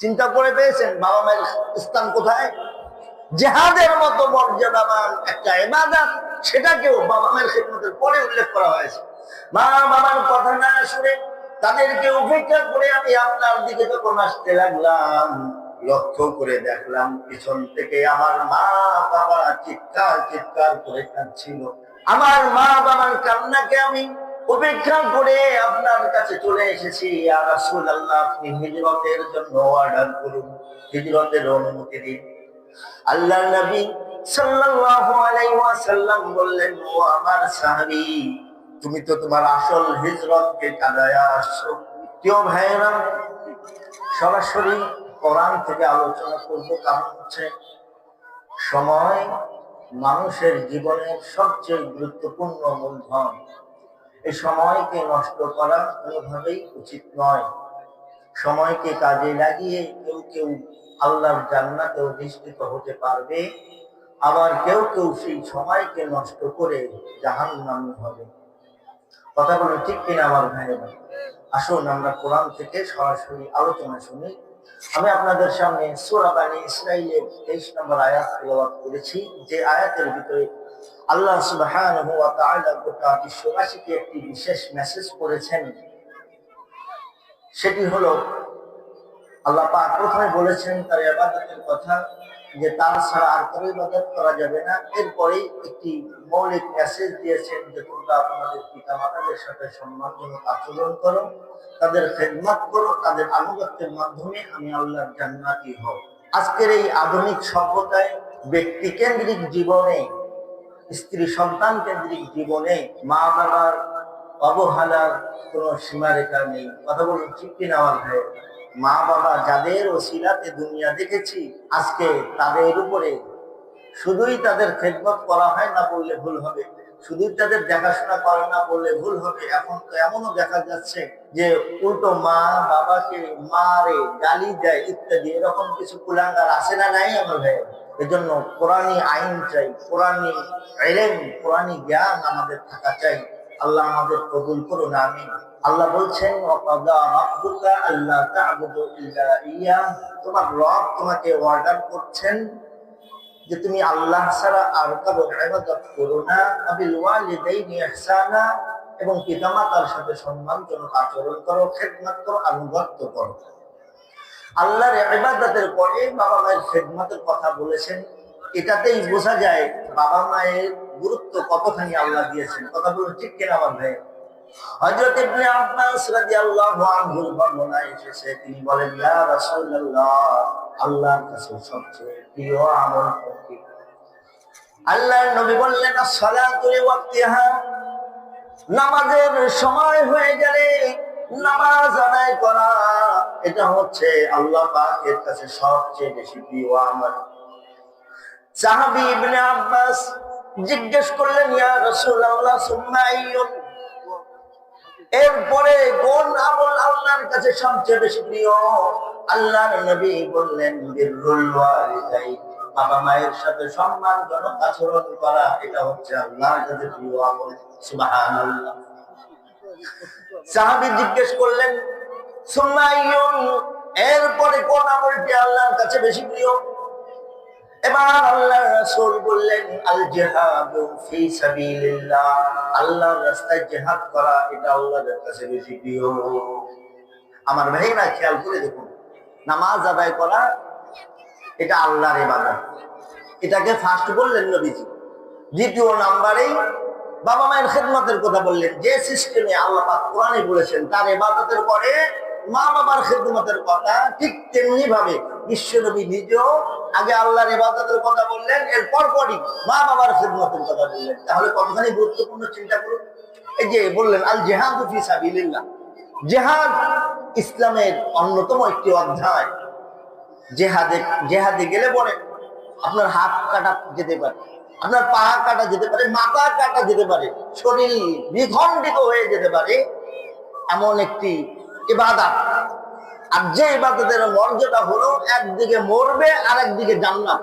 চিন্তা করে পেয়েছেন, বাবা মায়ের স্থান কোথায়? জেহাদের মতো মর্যাদাবান একটা এবাদাত সেটাকেও বাবা মায়ের খেদমতের পরে উল্লেখ করা হয়েছে। মা, বাবার কথা না শুনে তাদেরকে উপেক্ষা করে আমি আপনার দিকে যখন আসতে লাগলাম, লক্ষ্য করে দেখলাম পিছন থেকে আমার মা বাবা চিৎকার চিৎকার করে কাঁদছিল। আমার মা বাবার কান্নাকে আমি উপেক্ষা করে আপনার কাছে চলে এসেছি। আল্লাহ আপনি হিজরতের জন্য অর্ডার করুন, হিজরতের অনুমতি দিন। আল্লাহ নবী সাল্লাল্লাহু আলাইহি ওয়াসাল্লাম বললেন, ও আমার সাহাবী, তুমি তো তোমার আসল হিজরতকে আসছো। কেউ সরাসরি কোরআন থেকে আলোচনা করব, কারণ হচ্ছে সময় মানুষের জীবনের সবচেয়ে গুরুত্বপূর্ণ মূলধন। এই সময়কে নষ্ট করা কোনোভাবেই উচিত নয়। সময়কে কাজে লাগিয়ে কেউ কেউ আল্লাহর জান্নাতে অধিষ্ঠিত হতে পারবে, আবার কেউ কেউ সেই সময়কে নষ্ট করে জাহান নামি হবে। কথা বলে ঠিক কিনা আমার ভাইয়েরা? আসুন আমরা কোরআন থেকে সরাসরি আলোচনা শুনি। আমি আপনাদের সামনে সূরা বানী ইসরাইলের তেইশ নম্বর আয়াত করেছি। যে আয়াতের ভিতরে আল্লাহ একটি বিশেষ মেসেজ করেছেন। সেটি হলো, আল্লাহ পাক প্রথমে বলেছেন তার ইবাদতের কথা যে তার ছাড়া আর ইবাদত করা যাবে না। একটি মৌলিক মেসেজ দিয়েছেন যে তোমরা আপনাদের পিতা মাতাদের সাথে সম্মানজনক আচরণ করো, তাদের খেদমত করো, তাদের আনুগত্যের মাধ্যমে আমি আল্লাহর জান্নাতি হও আজকের এই আধুনিক সভ্যতায় ব্যক্তি কেন্দ্রিক জীবনে স্ত্রী সন্তান কেন্দ্রিক জীবনে মা বাবার অবহেলার কোনো সীমারেখা নেই, কথা বলুন, ঠিক কিনা আমার ভাই? মা বাবা যাদের ওসিলাতে দুনিয়া দেখেছি, আজকে তাদের উপরে শুধুই তাদের খেদমত করা হয় না বললে ভুল হবে, শুধুই তাদের দেখাশোনা করে না বললে ভুল হবে, এখন তো এমনও দেখা যাচ্ছে যে উল্টো মা বাবাকে মারে, গালি দেয় ইত্যাদি, এরকম কিছু কুলাঙ্গার আছে না নাই আমার ভাই? এজন্য কোরআনী আইন চাই কোরআনী এলেম কোরআনী জ্ঞান আমাদের থাকা চাই। আল্লাহ আমাদের কবুল করুন আমি আল্লাহ বলছেন, ওয়াকাদা রাব্বুকা আল্লা তা'বুদু ইল্লা ইয়া। তোমার রব তোমাকে অর্ডার করছেন যে তুমি আল্লাহ ছাড়া আর কারও ইবাদত করো না। আবিল ওয়ালিদাইনি এবং পিতামাতার সাথে সম্মানজনক আচরণ করো, খেদমত আনুগত্য করো। আল্লাহর ইবাদতের পরে বাবা মায়ের খেদমতের কথা বলেছেন। এটাতেই বোঝা যায় বাবা মায়ের গুরুত্ব কতখানি আল্লাহ দিয়েছেন। কথা বলুন ঠিক কিনা আমার ভাই? হযরত ইবনে আব্বাস রাদিয়াল্লাহু আনহুর বর্ণনা এসেছে, তিনি বলেন, ইয়া রাসূলুল্লাহ, আল্লাহর কাছে সবচেয়ে প্রিয় আমল কোনটি? আল্লাহর নবী বললেন সালাতু লিওয়াক্তিহা নামাজের সময় হয়ে গেলে নামাজ আদায় করা। এটা হচ্ছে আল্লাহ পাকের কাছে সবচেয়ে বেশি প্রিয় আমল। সাহাবী ইবনে আব্বাস জিজ্ঞেস করলেন, ইয়া রাসূলুল্লাহ, সুম্মা আইয়ুন? এরপরে কোন আমল আল্লাহর কাছে সবচেয়ে বেশি প্রিয়? আল্লাহর নবী বললেন ওয়ালিদাইন। বাবা মায়ের সাথে সম্মানজনক আচরণ করা, এটা হচ্ছে আল্লাহর কাছে প্রিয় আমল। সুবহানাল্লাহ। সাহাবী জিজ্ঞেস করলেন এরপরে কোন আমলটি আল্লাহর কাছে বেশি প্রিয়? এবার আল্লাহ বললেন আল ফি সাবিলিল্লাহ, আল্লাহর রাস্তায় করা, এটা আল্লাহর কাছে বেশি প্রিয়। আমার ভাইরা খেয়াল করে দেখুন, নামাজ আদায় করা, এটা আল্লাহর ইবাদত। এটাকে ফার্স্ট বললেন নবীজি, দ্বিতীয় নাম্বারেই বাবা মায়ের খেদমতের কথা বললেন, যে সিস্টেমে আল্লাহ কোরআনে বলেছেন, তার ইবাদতের পরে মা বাবার খেদমতের কথা ঠিক তেমনি ভাবে বিশ্বনবী নিজেও আগে আল্লাহর ইবাদতের কথা বললেন এর পরপরই মা বাবার খেদমতের কথা বললেন। তাহলে কতখানি গুরুত্বপূর্ণ চিন্তা করুন? এই যে বললেন আল জেহাদ ফি জেহাদ ইসলামের অন্যতম একটি অধ্যায়। জেহাদে জেহাদে গেলে পরে আপনার হাত কাটা যেতে পারে। আপনার পা কাটা যেতে পারে মাথা কাটা যেতে পারে, শরীর বিখণ্ডিত হয়ে যেতে পারে, এমন একটি ইবাদত। আর যে ইবাদতের মর্যাদা হলো একদিকে মরবে আর একদিকে জান্নাত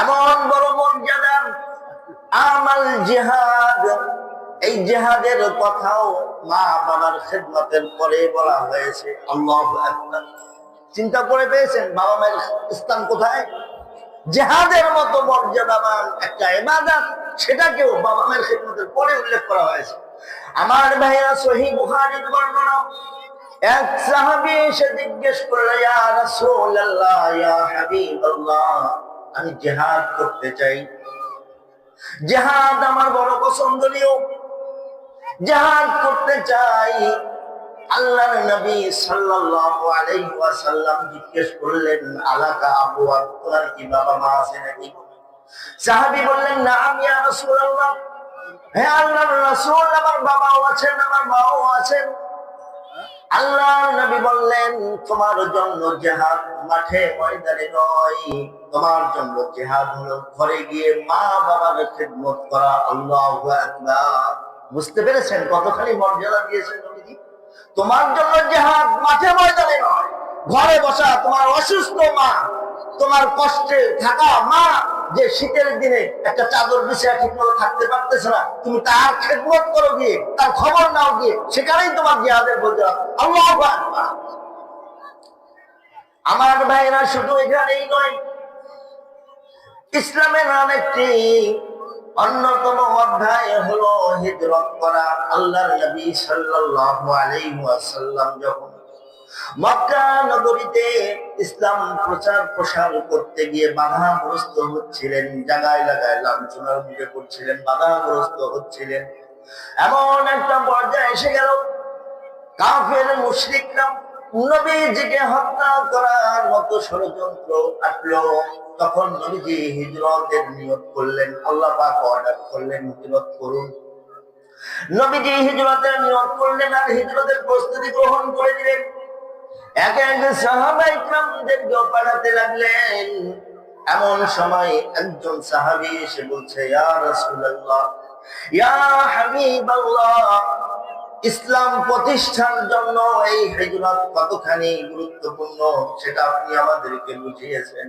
এমন বড় মর্যাদা, আমাল জিহাদ। এই জেহাদের কথাও মা বাবার খেদমতের পরে বলা হয়েছে। আল্লাহ চিন্তা করে পেয়েছেন, বাবা মায়ের স্থান কোথায়? জেহাদের মতো মর্যাদাবান একটা এবাদাত সেটাকেও বাবা মায়ের খেদমতের পরে উল্লেখ করা হয়েছে। আমার ভাইয়া সহি বুখারীর বর্ণনা, এক সাহাবী এসে জিজ্ঞেস করল, ইয়া রাসূলুল্লাহ, ইয়া হাবিবাল্লাহ, আমি জিহাদ করতে চাই। জিহাদ আমার বড় পছন্দনীয়। জিহাদ করতে চাই আল্লাহর নবী সাল্লাল্লাহু আলাইহি ওয়াসাল্লাম জিজ্ঞেস করলেন, আলাকা আবু তোমার কি বাবা মা আছে নাকি? সাহাবী বললেন না আমি ইয়া রাসূলুল্লাহ। হে আল্লাহর রাসূল, আমার বাবাও আছেন, আমার মাও আছেন। আল্লাহ নবী বললেন, তোমার জন্য মাঠে, ময়দানে নয়। তোমার জন্য জেহাদ হলো ঘরে গিয়ে মা বাবার করা। আল্লাহ বুঝতে পেরেছেন কতখানি মর্যাদা দিয়েছেন তোমার জন্য জেহাদ মাঠে ময়দানে নয়। ঘরে বসা তোমার অসুস্থ মা, তোমার কষ্টে থাকা মা, যে শীতের দিনে একটা চাদর বিছায় ঠিক মতো থাকতে পারতেছে না, তুমি তার খেদমত করো গিয়ে, তার খবর নাও গিয়ে, সেখানেই তোমার জিহাদের বলতে আল্লাহ আমার ভাইরা শুধু এখানেই নয়, ইসলামের অনেকটি অন্যতম অধ্যায় হলো হিজরত করা আল্লাহর নবী সাল্লাল্লাহু আলাইহি ওয়াসাল্লাম যখন মক্কা নগরীতে ইসলাম প্রচার প্রসার করতে গিয়ে বাধাগ্রস্ত হচ্ছিলেন জায়গায় জায়গায় লাঞ্ছনার মুখে পড়ছিলেন, বাধাগ্রস্ত হচ্ছিলেন, এমন একটা পর্যায়ে এসে গেল। কাফের মুশরিকরা নবীজিকে হত্যা করার মতো ষড়যন্ত্র আসলো তখন নবীজি হিজরতের নিয়ত করলেন, আল্লাহ পাক অর্ডার করলেন হিজরত করুন। নবীজি হিজরতের নিয়ত করলেন আর হিজরতের প্রস্তুতি গ্রহণ করে দিলেন। এক এক সাহাবাই কামদেরকেও পাঠাতে লাগলেন। এমন সময় একজন সাহাবি এসে বলছে, ইয়া রাসূলুল্লাহ, ইয়া হাবিবাল্লাহ, ইসলাম প্রতিষ্ঠার জন্য এই হিজরত কতখানি গুরুত্বপূর্ণ, সেটা আপনি আমাদেরকে বুঝিয়েছেন।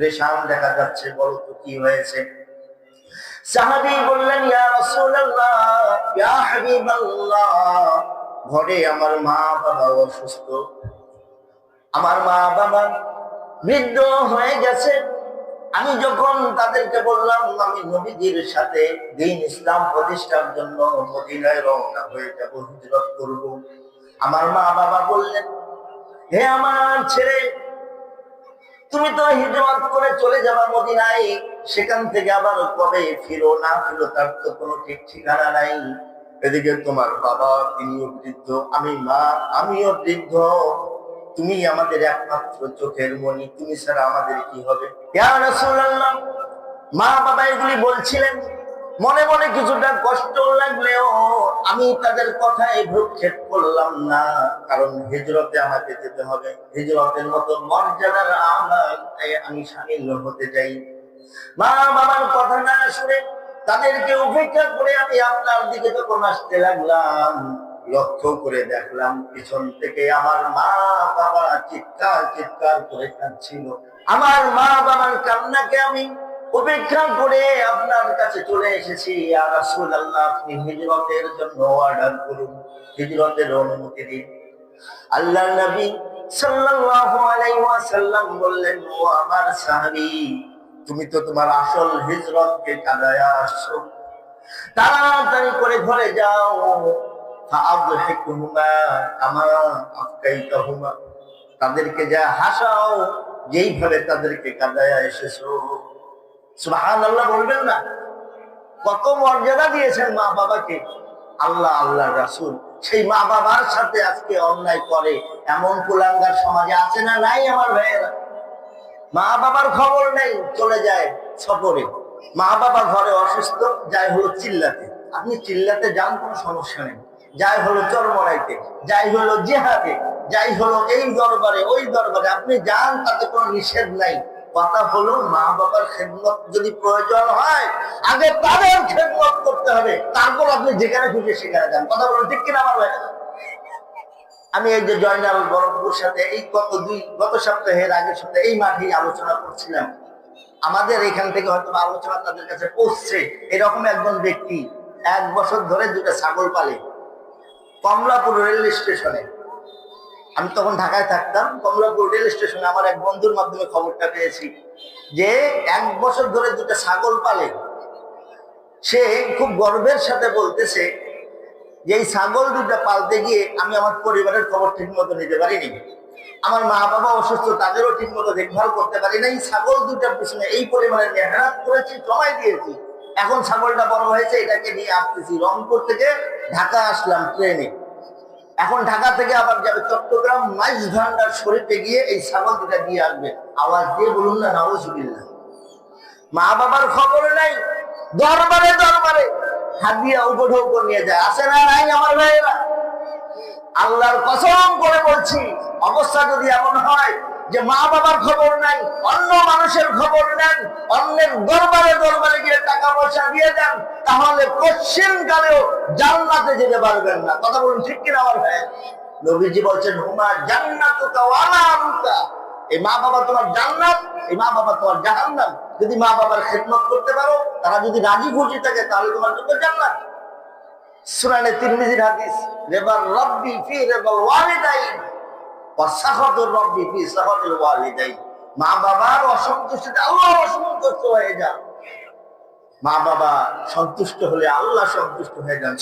পরেশান দেখা যাচ্ছে, বলো তো কি হয়েছে? সাহাবী বললেন ঘরে আমার মা বাবা অসুস্থ। আমার মা বাবা বৃদ্ধ হয়ে গেছে। আমি যখন তাদেরকে বললাম, আমি নবীজির সাথে দিন ইসলাম প্রতিষ্ঠার জন্য মদিনায় রওনা হয়ে যাব, হিজরত করব। আমার মা বাবা বললেন, হে আমার ছেলে তুমি তো হিজরত করে চলে যাবা মদিনায়, সেখান থেকে আবার কবে ফিরো, না ফিরো তার তো কোনো ঠিক ঠিকানা নাই। এদিকে তোমার বাবা, তিনিও বৃদ্ধ, আমি মা, আমিও বৃদ্ধ। তুমি আমাদের একমাত্র চোখের মনি তুমি ছাড়া আমাদের কি হবে? মা বাবা এগুলি বলছিলেন মনে মনে কিছুটা কষ্ট লাগলেও আমি তাদের কথায় ভ্রুক্ষেপ করলাম না। কারণ হিজরতে আমাকে যেতে হবে। হিজরতের মতো মর্যাদার আমার আমি সামিল হতে চাই। মা বাবার কথা না শুনে তাদেরকে উপেক্ষা করে আমি আপনার দিকে যখন আসতে লাগলাম। লক্ষ্য করে দেখলাম পিছন থেকে আমার মা বাবা চিৎকার চিৎকার করে কাঁদছিল। আমার মা বাবার কান্নাকে আমি উপেক্ষা করে আপনার কাছে চলে এসেছি। আর রাসূল আল্লাহ আপনি হিজরতের জন্য অর্ডার করুন। হিজরতের অনুমতি দিন। আল্লাহ নবী সাল্লাল্লাহু আলাইহি ওয়াসাল্লাম বললেন, ও আমার সাহাবী, তুমি তো তোমার আসল হিজরতকে কাদায় আসছো। তাড়াতাড়ি করে ঘরে যাও। ফাআদহিকুহুমা কামা আফকাইতাহুমা তাদেরকে যা হাসাও, যেইভাবে তাদেরকে কাদায় এসেছ। বলবেন না। কত মর্যাদা দিয়েছেন মা বাবাকে। আল্লাহ আল্লাহ, রাসুল। সেই মা বাবার সাথে আজকে অন্যায় করে। এমন কুলাঙ্গার সমাজে আছে না নাই আমার ভাইয়েরা? মা বাবার খবর নেই, চলে যায় সফরে। মা বাবা ঘরে অসুস্থ, যাই হলো চিল্লাতে। আপনি চিল্লাতে যান, কোনো সমস্যা নেই। যাই হলো চরমরাইতে যাই হলো জেহাদে, যাই হলো এই দরবারে, ওই দরবারে। আপনি যান, তাতে কোনো নিষেধ নাই। কথা হলো, মা বাবার খেদমত যদি প্রয়োজন হয়, আগে তাদের খেদমত করতে হবে। তারপর আপনি যেখানে খুঁজে সেখানে যান। কথা বলুন ঠিক কিনা আমার ভাই আমি এই যে জয়নাল বরফপুর সাথে এই গত দুই, গত সপ্তাহের আগের সপ্তাহে এই মাঠেই আলোচনা করছিলাম। আমাদের এখান থেকে হয়তো আলোচনা তাদের কাছে পৌঁছছে। এরকম একজন ব্যক্তি এক বছর ধরে দুটা ছাগল পালে। কমলাপুর রেল স্টেশনে আমি তখন ঢাকায় থাকতাম, কমলাপুর রেল স্টেশনে আমার এক বন্ধুর মাধ্যমে খবরটা পেয়েছি যে এক বছর ধরে দুটা ছাগল পালে। সে খুব গর্বের সাথে বলতেছে যে এই ছাগল দুটা পালতে গিয়ে আমি আমার পরিবারের খবর ঠিক মতো নিতে পারিনি। আমার মা বাবা অসুস্থ, তাদেরও ঠিক মতো দেখভাল করতে পারি না এই ছাগল দুটার পিছনে এই পরিমাণে মেহনত করেছি সময় দিয়েছি। এখন ছাগলটা বড় হয়েছে, এটাকে নিয়ে আসতেছি রংপুর থেকে ঢাকা আসলাম ট্রেনে। এখন ঢাকা থেকে আবার যাবে চট্টগ্রাম মাইজ ভান্ডার শরীফে গিয়ে এই ছাগল দুটা দিয়ে আসবে। আওয়াজ দিয়ে বলুন না, নাওজুবিল্লাহ। মা বাবার খবর নাই, দরবারে দরবারে হাত দিয়ে উপর উপর নিয়ে যায়। আসে না নাই আমার ভাইয়েরা? আল্লাহর কসম করে বলছি, অবস্থা যদি এমন হয় যে মা বাবার খবর নাই অন্য মানুষের খবর নেন, অন্যের দরবারে দরবারে গিয়ে টাকা পয়সা দিয়ে দেন, তাহলে পশ্চিম কালেও জান্নাতে যেতে পারবেন না। কথা বলুন ঠিক কিনা আমার ভাই? নবীজি বলছেন, হুমা জান্নাত এই মা বাবা তোমার জান্নাত, এই মা বাবা তোমার জাহান্নাম। যদি মা বাবার খেদমত করতে পারো, তারা যদি রাজি খুশি থাকে, তাহলে তোমার জন্য জান্নাত। সুনানে তিরমিজির হাদিস রেবার রব্বি ফি রেবাল ওয়ালিদাইন। মা বাবার অসন্তুষ্টিতে আল্লাহ অসন্তুষ্ট হয়ে যান। মা বাবা সন্তুষ্ট হলে আল্লাহ সন্তুষ্ট হয়ে যান।